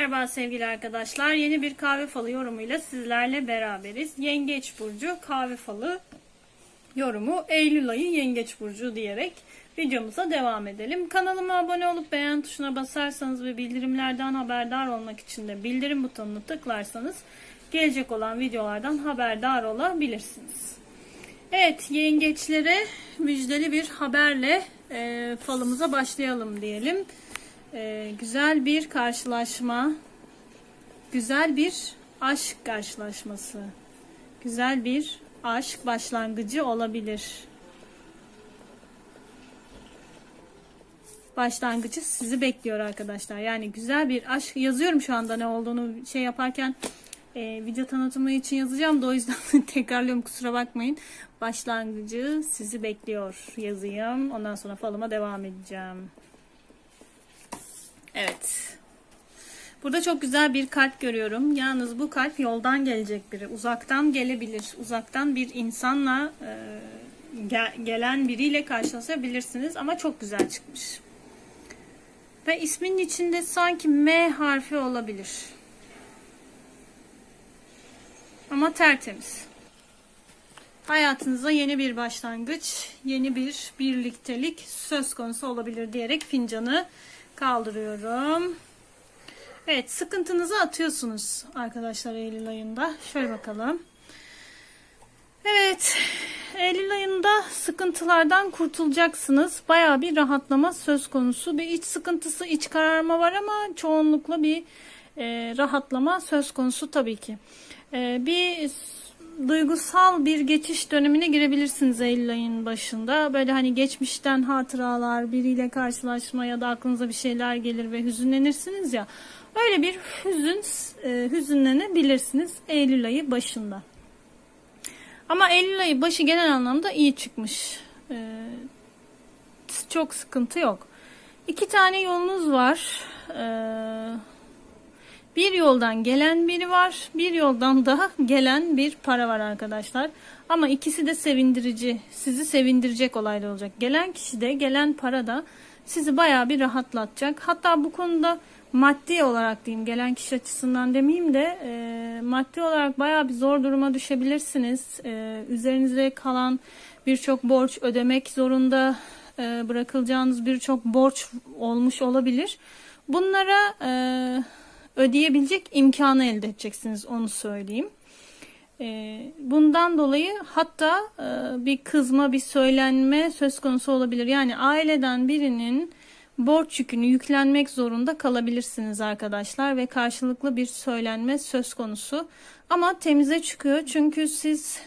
Merhaba sevgili arkadaşlar. Yeni bir kahve falı yorumuyla sizlerle beraberiz. Yengeç burcu kahve falı yorumu Eylül ayı Yengeç burcu diyerek videomuza devam edelim. Kanalıma abone olup beğen tuşuna basarsanız ve bildirimlerden haberdar olmak için de bildirim butonunu tıklarsanız gelecek olan videolardan haberdar olabilirsiniz. Evet yengeçlere müjdeli bir haberle e, falımıza başlayalım diyelim. E, güzel bir karşılaşma, güzel bir aşk karşılaşması, güzel bir aşk başlangıcı olabilir. Başlangıcı sizi bekliyor arkadaşlar. Yani güzel bir aşk yazıyorum şu anda ne olduğunu şey yaparken e, video tanıtımı için yazacağım da o yüzden tekrarlıyorum kusura bakmayın. Başlangıcı sizi bekliyor yazayım. Ondan sonra falıma devam edeceğim. Evet. Burada çok güzel bir kalp görüyorum. Yalnız bu kalp yoldan gelecek biri. Uzaktan gelebilir. Uzaktan bir insanla e, ge- gelen biriyle karşılaşabilirsiniz. Ama çok güzel çıkmış. Ve isminin içinde sanki M harfi olabilir. Ama tertemiz. Hayatınıza yeni bir başlangıç, yeni bir birliktelik söz konusu olabilir diyerek fincanı kaldırıyorum. Evet, sıkıntınızı atıyorsunuz arkadaşlar Eylül ayında. Şöyle bakalım. Evet, Eylül ayında sıkıntılardan kurtulacaksınız. Baya bir rahatlama söz konusu. Bir iç sıkıntısı, iç kararma var ama çoğunlukla bir e, rahatlama söz konusu tabii ki. E, bir duygusal bir geçiş dönemine girebilirsiniz Eylül ayının başında. Böyle hani geçmişten hatıralar, biriyle karşılaşma ya da aklınıza bir şeyler gelir ve hüzünlenirsiniz ya. Öyle bir hüzün, e, hüzünlenebilirsiniz Eylül ayı başında. Ama Eylül ayı başı genel anlamda iyi çıkmış. E, çok sıkıntı yok. İki tane yolunuz var. Eee bir yoldan gelen biri var, bir yoldan da gelen bir para var arkadaşlar. Ama ikisi de sevindirici, sizi sevindirecek olaylar olacak. Gelen kişi de, gelen para da sizi bayağı bir rahatlatacak. Hatta bu konuda maddi olarak diyeyim, gelen kişi açısından demeyeyim de e, maddi olarak bayağı bir zor duruma düşebilirsiniz. E, üzerinize kalan birçok borç ödemek zorunda e, bırakılacağınız birçok borç olmuş olabilir. Bunlara... E, ödeyebilecek imkanı elde edeceksiniz onu söyleyeyim. Bundan dolayı hatta bir kızma, bir söylenme söz konusu olabilir. Yani aileden birinin borç yükünü yüklenmek zorunda kalabilirsiniz arkadaşlar ve karşılıklı bir söylenme söz konusu. Ama temize çıkıyor çünkü siz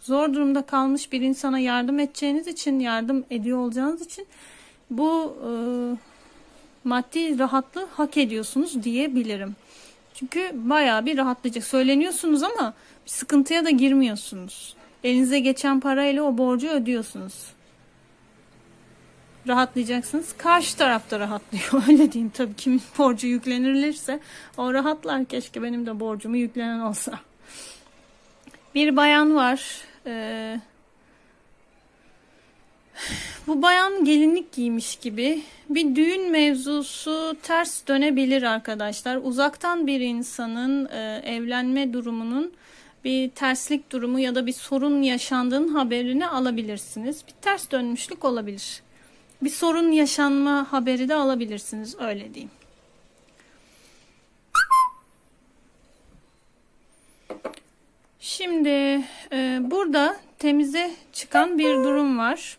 zor durumda kalmış bir insana yardım edeceğiniz için, yardım ediyor olacağınız için bu maddi rahatlığı hak ediyorsunuz diyebilirim. Çünkü bayağı bir rahatlayacak. Söyleniyorsunuz ama bir sıkıntıya da girmiyorsunuz. Elinize geçen parayla o borcu ödüyorsunuz. Rahatlayacaksınız. Karşı tarafta rahatlıyor. Öyle diyeyim tabii kimin borcu yüklenirlerse o rahatlar. Keşke benim de borcumu yüklenen olsa. Bir bayan var. Ee, bu bayan gelinlik giymiş gibi bir düğün mevzusu ters dönebilir arkadaşlar. Uzaktan bir insanın e, evlenme durumunun bir terslik durumu ya da bir sorun yaşandığının haberini alabilirsiniz. Bir ters dönmüşlük olabilir. Bir sorun yaşanma haberi de alabilirsiniz öyle diyeyim. Şimdi e, burada temize çıkan bir durum var.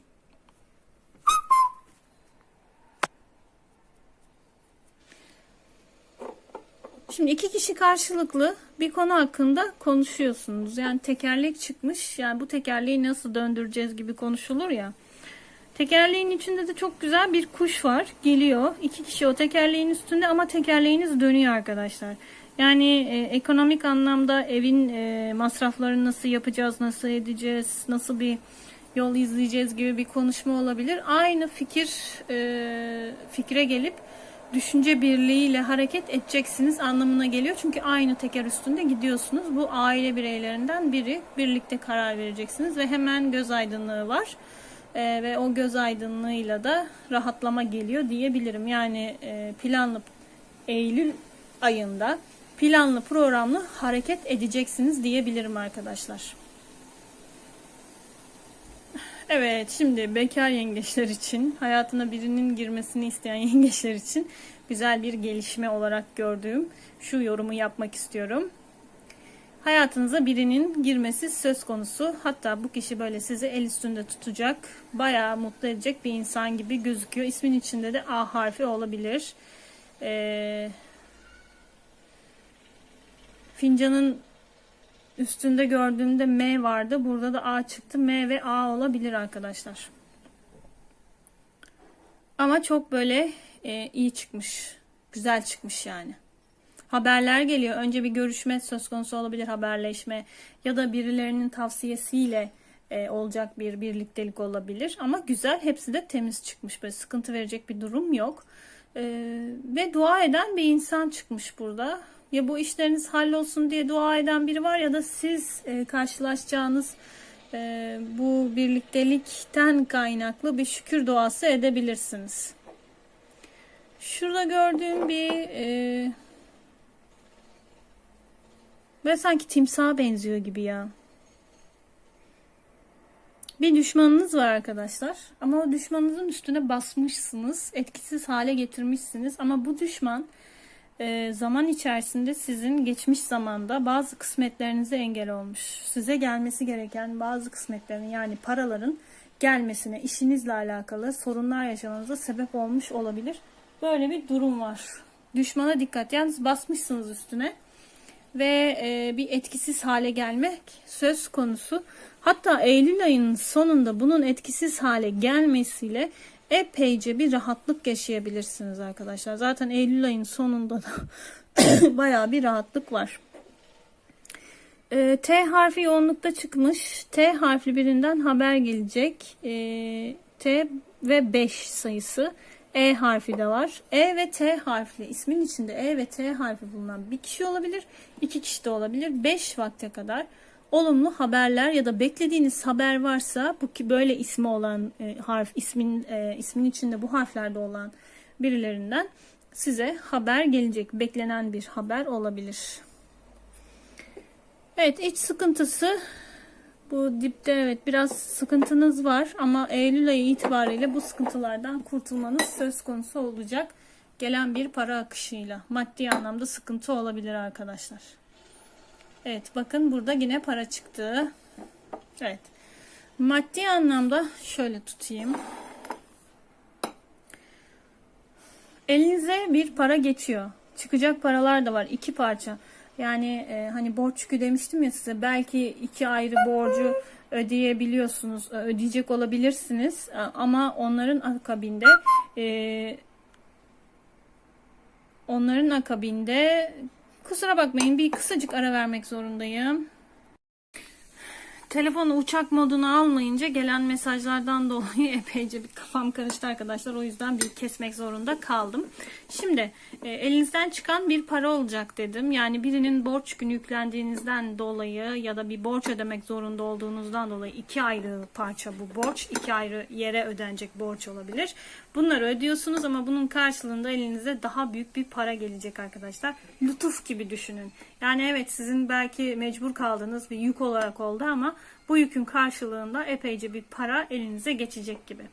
Şimdi iki kişi karşılıklı bir konu hakkında konuşuyorsunuz. Yani tekerlek çıkmış. Yani bu tekerleği nasıl döndüreceğiz gibi konuşulur ya. Tekerleğin içinde de çok güzel bir kuş var. Geliyor. İki kişi o tekerleğin üstünde ama tekerleğiniz dönüyor arkadaşlar. Yani e, ekonomik anlamda evin e, masraflarını nasıl yapacağız, nasıl edeceğiz, nasıl bir yol izleyeceğiz gibi bir konuşma olabilir. Aynı fikir e, fikre gelip düşünce birliğiyle hareket edeceksiniz anlamına geliyor. Çünkü aynı teker üstünde gidiyorsunuz. Bu aile bireylerinden biri birlikte karar vereceksiniz ve hemen göz aydınlığı var. Ee, ve o göz aydınlığıyla da rahatlama geliyor diyebilirim. Yani e, planlı Eylül ayında planlı programlı hareket edeceksiniz diyebilirim arkadaşlar. Evet şimdi bekar yengeçler için hayatına birinin girmesini isteyen yengeçler için güzel bir gelişme olarak gördüğüm şu yorumu yapmak istiyorum. Hayatınıza birinin girmesi söz konusu. Hatta bu kişi böyle sizi el üstünde tutacak, bayağı mutlu edecek bir insan gibi gözüküyor. İsmin içinde de A harfi olabilir. Ee, fincanın üstünde gördüğümde M vardı. Burada da A çıktı. M ve A olabilir arkadaşlar. Ama çok böyle e, iyi çıkmış. Güzel çıkmış yani. Haberler geliyor. Önce bir görüşme söz konusu olabilir, haberleşme ya da birilerinin tavsiyesiyle e, olacak bir birliktelik olabilir. Ama güzel, hepsi de temiz çıkmış. Böyle sıkıntı verecek bir durum yok. E, ve dua eden bir insan çıkmış burada. Ya bu işleriniz hallolsun diye dua eden biri var ya da siz e, karşılaşacağınız e, bu birliktelikten kaynaklı bir şükür duası edebilirsiniz. Şurada gördüğüm bir e, Böyle sanki timsaha benziyor gibi ya. Bir düşmanınız var arkadaşlar. Ama o düşmanınızın üstüne basmışsınız. Etkisiz hale getirmişsiniz. Ama bu düşman zaman içerisinde sizin geçmiş zamanda bazı kısmetlerinize engel olmuş. Size gelmesi gereken bazı kısmetlerin yani paraların gelmesine, işinizle alakalı sorunlar yaşamanıza sebep olmuş olabilir. Böyle bir durum var. Düşmana dikkat. Yalnız basmışsınız üstüne ve e, bir etkisiz hale gelmek söz konusu. Hatta Eylül ayının sonunda bunun etkisiz hale gelmesiyle epeyce bir rahatlık yaşayabilirsiniz arkadaşlar. Zaten Eylül ayının sonunda da bayağı bir rahatlık var. E, T harfi yoğunlukta çıkmış. T harfli birinden haber gelecek. E, T ve 5 sayısı. E harfi de var. E ve T harfli ismin içinde E ve T harfi bulunan bir kişi olabilir. iki kişi de olabilir. 5 vakte kadar olumlu haberler ya da beklediğiniz haber varsa bu ki böyle ismi olan e, harf ismin e, ismin içinde bu harflerde olan birilerinden size haber gelecek. Beklenen bir haber olabilir. Evet iç sıkıntısı bu dipte evet biraz sıkıntınız var ama Eylül ayı itibariyle bu sıkıntılardan kurtulmanız söz konusu olacak. Gelen bir para akışıyla maddi anlamda sıkıntı olabilir arkadaşlar. Evet bakın burada yine para çıktı. Evet. Maddi anlamda şöyle tutayım. Elinize bir para geçiyor. Çıkacak paralar da var. iki parça. Yani e, hani borç yükü demiştim ya size belki iki ayrı borcu ödeyebiliyorsunuz, e, ödeyecek olabilirsiniz e, ama onların akabinde e, onların akabinde kusura bakmayın bir kısacık ara vermek zorundayım. Telefonu uçak moduna almayınca gelen mesajlardan dolayı epeyce bir kafam karıştı arkadaşlar. O yüzden bir kesmek zorunda kaldım. Şimdi e, elinizden çıkan bir para olacak dedim. Yani birinin borç günü yüklendiğinizden dolayı ya da bir borç ödemek zorunda olduğunuzdan dolayı iki ayrı parça bu borç. iki ayrı yere ödenecek borç olabilir. Bunları ödüyorsunuz ama bunun karşılığında elinize daha büyük bir para gelecek arkadaşlar. Lütuf gibi düşünün. Yani evet sizin belki mecbur kaldığınız bir yük olarak oldu ama bu yükün karşılığında epeyce bir para elinize geçecek gibi.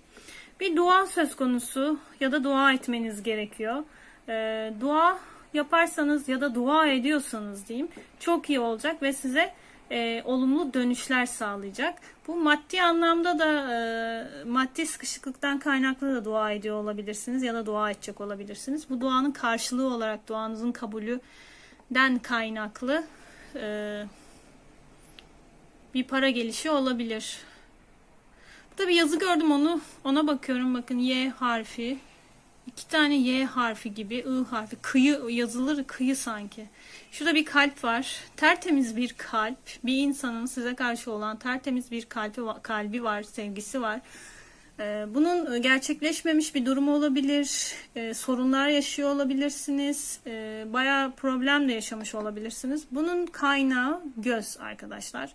Bir dua söz konusu ya da dua etmeniz gerekiyor. Ee, dua yaparsanız ya da dua ediyorsanız diyeyim çok iyi olacak ve size e, olumlu dönüşler sağlayacak. Bu maddi anlamda da e, maddi sıkışıklıktan kaynaklı da dua ediyor olabilirsiniz ya da dua edecek olabilirsiniz. Bu duanın karşılığı olarak duanızın kabulüden kaynaklı e, bir para gelişi olabilir. Burada bir yazı gördüm onu ona bakıyorum bakın Y harfi iki tane Y harfi gibi I harfi kıyı yazılır kıyı sanki. Şurada bir kalp var. Tertemiz bir kalp. Bir insanın size karşı olan tertemiz bir kalbi, kalbi var, sevgisi var. Ee, bunun gerçekleşmemiş bir durum olabilir. Ee, sorunlar yaşıyor olabilirsiniz. Ee, bayağı problem de yaşamış olabilirsiniz. Bunun kaynağı göz arkadaşlar.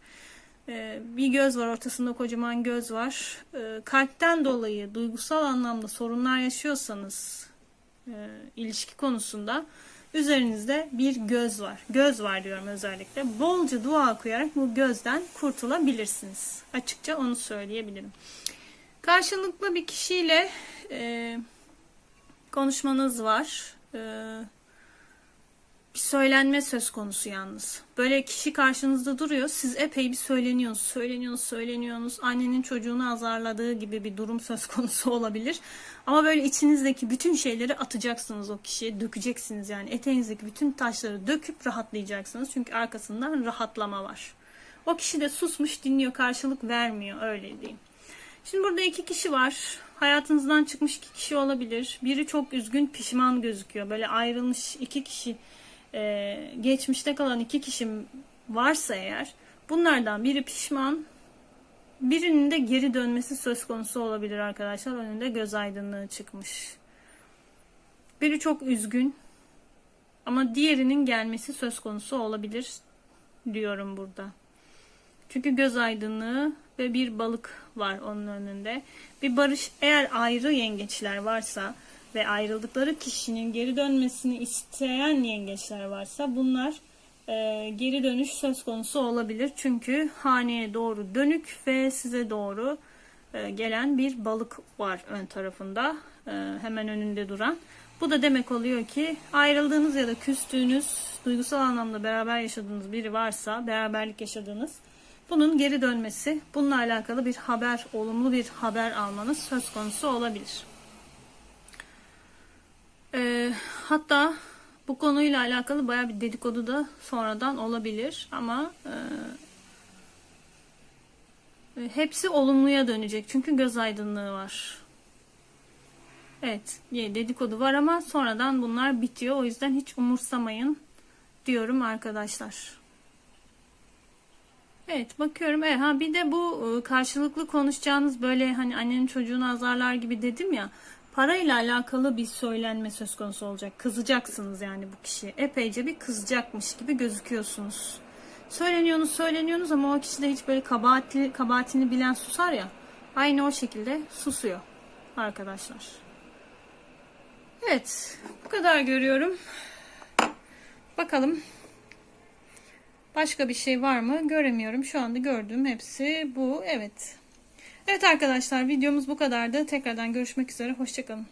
Bir göz var ortasında kocaman göz var. Kalpten dolayı duygusal anlamda sorunlar yaşıyorsanız ilişki konusunda Üzerinizde bir göz var. Göz var diyorum özellikle. Bolca dua okuyarak bu gözden kurtulabilirsiniz. Açıkça onu söyleyebilirim. Karşılıklı bir kişiyle e, konuşmanız var. E, bir söylenme söz konusu yalnız. Böyle kişi karşınızda duruyor. Siz epey bir söyleniyorsunuz, söyleniyorsunuz, söyleniyorsunuz. Annenin çocuğunu azarladığı gibi bir durum söz konusu olabilir. Ama böyle içinizdeki bütün şeyleri atacaksınız o kişiye, dökeceksiniz yani. Eteğinizdeki bütün taşları döküp rahatlayacaksınız. Çünkü arkasından rahatlama var. O kişi de susmuş, dinliyor, karşılık vermiyor öyle diyeyim. Şimdi burada iki kişi var. Hayatınızdan çıkmış iki kişi olabilir. Biri çok üzgün, pişman gözüküyor. Böyle ayrılmış iki kişi, e, geçmişte kalan iki kişi varsa eğer, bunlardan biri pişman, birinin de geri dönmesi söz konusu olabilir arkadaşlar. Önünde göz aydınlığı çıkmış. Biri çok üzgün ama diğerinin gelmesi söz konusu olabilir diyorum burada. Çünkü göz aydınlığı ve bir balık var onun önünde. Bir barış eğer ayrı yengeçler varsa ve ayrıldıkları kişinin geri dönmesini isteyen yengeçler varsa bunlar e, geri dönüş söz konusu olabilir. Çünkü haneye doğru dönük ve size doğru e, gelen bir balık var ön tarafında. e, hemen önünde duran. Bu da demek oluyor ki ayrıldığınız ya da küstüğünüz, duygusal anlamda beraber yaşadığınız biri varsa, beraberlik yaşadığınız bunun geri dönmesi, bununla alakalı bir haber, olumlu bir haber almanız söz konusu olabilir. Ee, hatta bu konuyla alakalı baya bir dedikodu da sonradan olabilir ama e, hepsi olumluya dönecek çünkü göz aydınlığı var. Evet, dedikodu var ama sonradan bunlar bitiyor. O yüzden hiç umursamayın diyorum arkadaşlar. Evet bakıyorum. Evet, ha bir de bu e, karşılıklı konuşacağınız böyle hani annenin çocuğunu azarlar gibi dedim ya. Parayla alakalı bir söylenme söz konusu olacak. Kızacaksınız yani bu kişiye. Epeyce bir kızacakmış gibi gözüküyorsunuz. Söyleniyorsunuz, söyleniyorsunuz ama o kişi de hiç böyle kabahatli, kabahatini bilen susar ya. Aynı o şekilde susuyor arkadaşlar. Evet, bu kadar görüyorum. Bakalım Başka bir şey var mı? Göremiyorum. Şu anda gördüğüm hepsi bu. Evet. Evet arkadaşlar videomuz bu kadardı. Tekrardan görüşmek üzere. Hoşçakalın.